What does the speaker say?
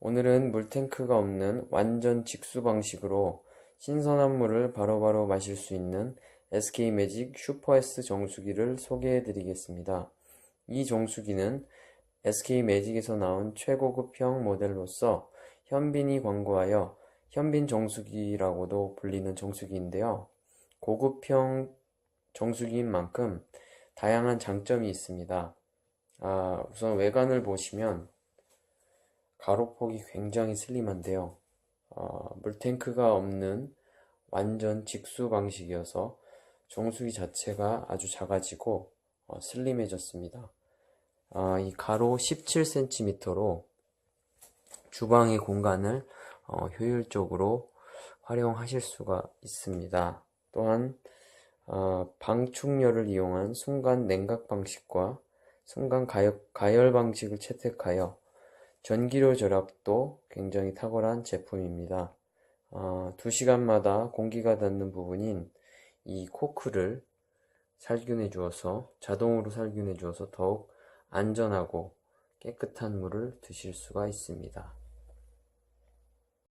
오늘은 물탱크가 없는 완전 직수 방식으로 신선한 물을 바로바로 마실 수 있는 SK 매직 슈퍼S 정수기를 소개해 드리겠습니다. 이 정수기는 SK 매직에서 나온 최고급형 모델로서 현빈이 광고하여 현빈 정수기라고도 불리는 정수기인데요. 고급형 정수기인 만큼 다양한 장점이 있습니다. 아, 우선 외관을 보시면 가로폭이 굉장히 슬림한데요. 어, 물탱크가 없는 완전 직수 방식이어서 정수기 자체가 아주 작아지고 어, 슬림해졌습니다. 아, 이 가로 17cm로 주방의 공간을 어, 효율적으로 활용하실 수가 있습니다. 또한 어, 방충렬을 이용한 순간 냉각 방식과 순간 가열, 가열 방식을 채택하여 전기료 절약도 굉장히 탁월한 제품입니다. 어, 2시간마다 공기가 닿는 부분인 이 코크를 살균해 주어서 자동으로 살균해 주어서 더욱 안전하고 깨끗한 물을 드실 수가 있습니다.